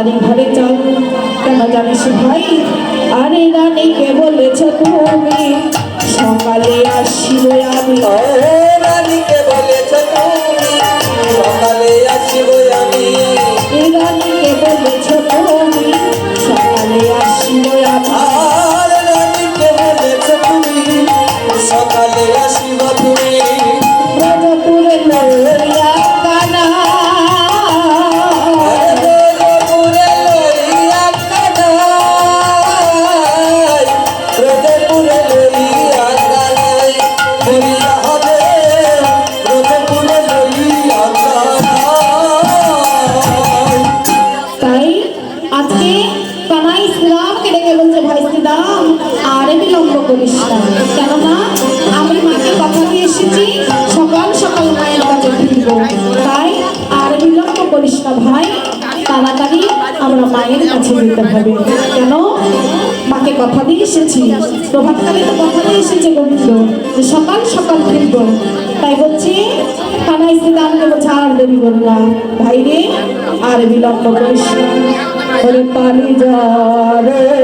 তাড়াতাড়ি ঘরে চল কেন জানিস ভাই? আরে রানীকে বলেছ তুমি? সকালে আসিব আমি। আজকে ইসলাম কেটে বলছে, ভাই ইসলাম আরে বিলম্ব করিস কেননা, আমি মাকে কথা এসেছি, সকাল সকাল মায়ের কাছে ফিরব। তাই আর বিলম্ব করিস না, ভাই। তাড়াতাড়ি আমরা মায়ের কাছে যেতে হবে। কেন? মাকে কথা দিয়ে এসেছি। প্রভাতকালে তো কথা দিয়ে এসেছে গোবিন্দ যে সকাল সকাল ফিরব। তাই বলছি, কানাই শ্রীরামকে বলছে আর দেরি করো না ভাই রে আর বিলম্ব করিস ওরে পানি যা রে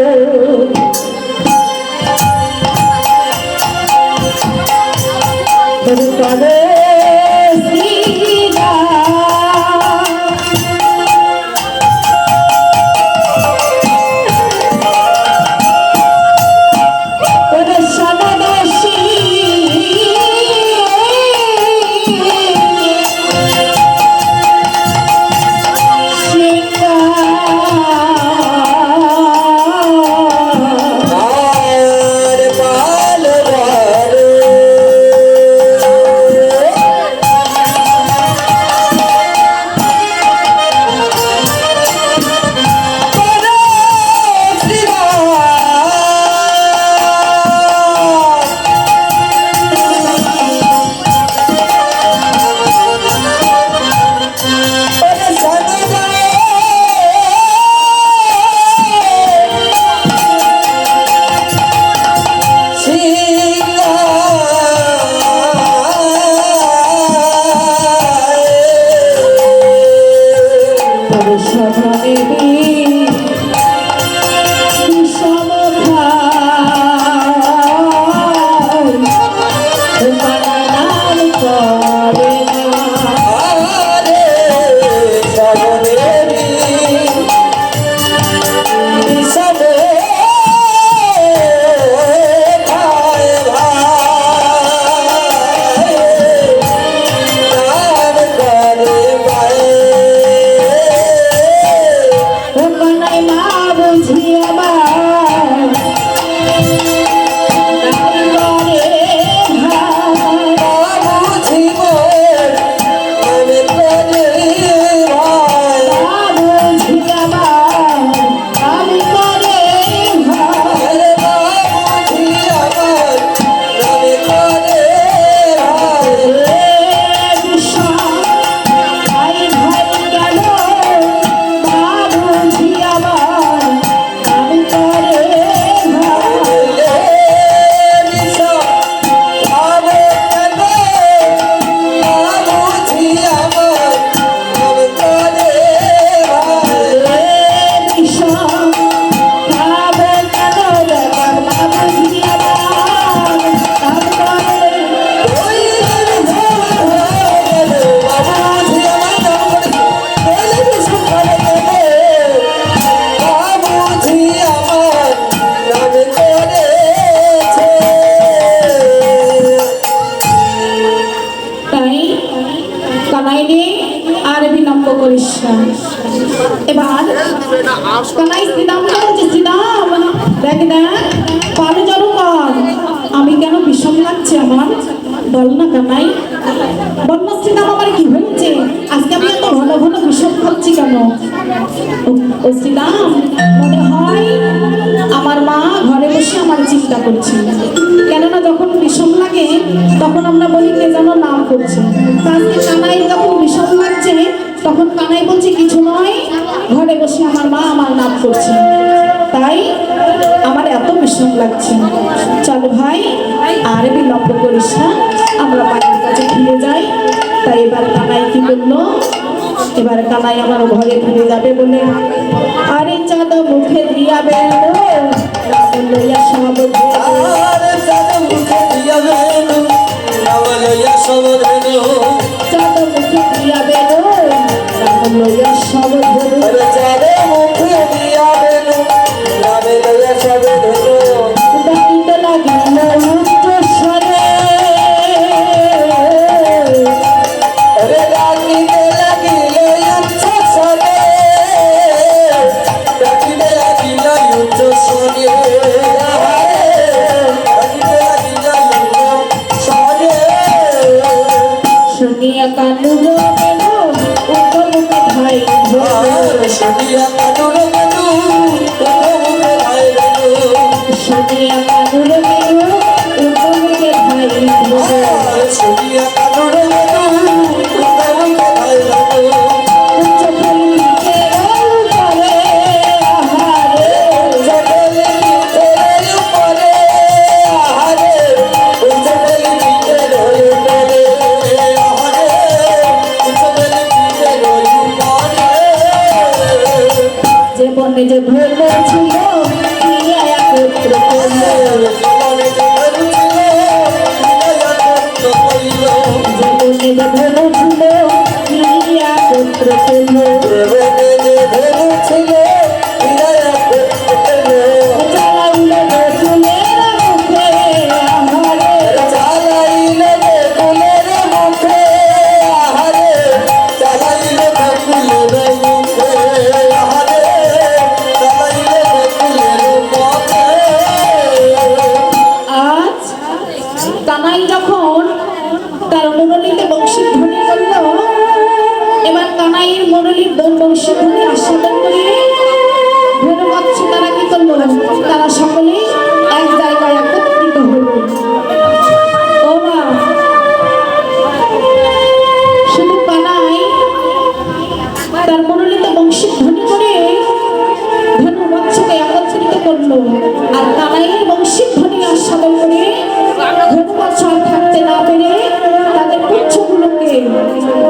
কানাই শ্রীরাম বলছে শ্রীরাম দেখ দেখ পালে জড়ো কর। আমি কেন বিষম লাগছে আমার? বল না কানাই। বল না শ্রীরাম আমার কি হয়েছে? আজকে আমি এত ঘন ঘন বিষম খাচ্ছি কেন? ও- ও মনে হয় আমার মা ঘরে বসে আমার চিন্তা করছে। কেননা যখন বিষম লাগে তখন আমরা বলি কে যেন নাম করছে। আজকে কানাই যখন তখন কানাই বলছে, কিছু নয়, ঘরে বসে আমার মা আমার নাম করছে। তাই আমার এত বিষম লাগছে। চলো ভাই, আর বিলম্ব করিস না, আমরা মায়ের কাছে ফিরে যাই। তাই এবার কানাই কি বলল, এবার কানাই আমার ঘরে ফিরে যাবে বলে। আরে চাঁদ মুখে দিয়া বেড়ে কানুন মেরো তুমি কে ভাই ভুলো ছড়িয়া কানুন মেরো Amen.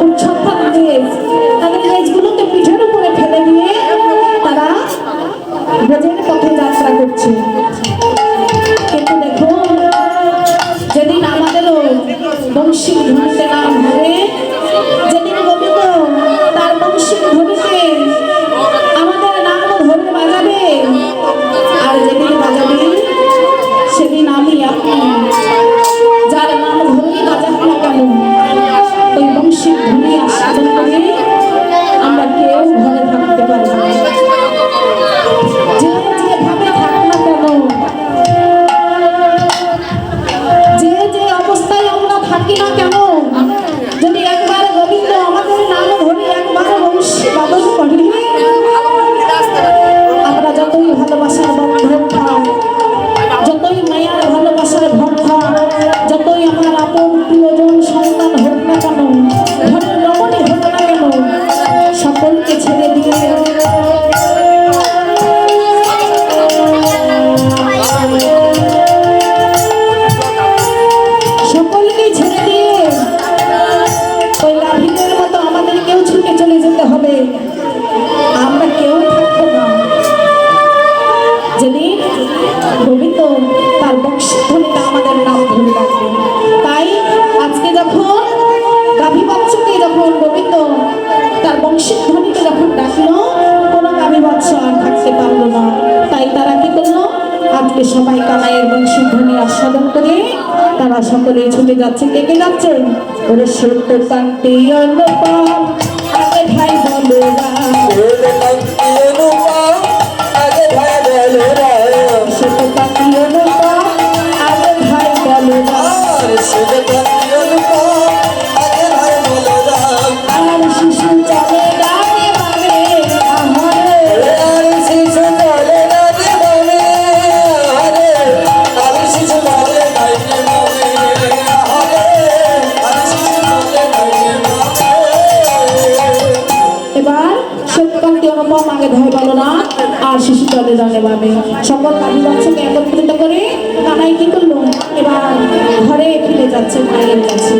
আজকে সবাই কানাইয়ের বংশীধ্বনি ধ্বনি আস্বাদন করে তারা সকলে ছুটে যাচ্ছে, কে কে যাচ্ছেন ওরে সত্য কান্তি ভাই বন্ধুরা চলে যাবে ভাবে। সকল কালী বাচ্চাকে একত্রিত করে? তারাই কি করল এবার ঘরে ফিরে যাচ্ছে মায়ের কাছে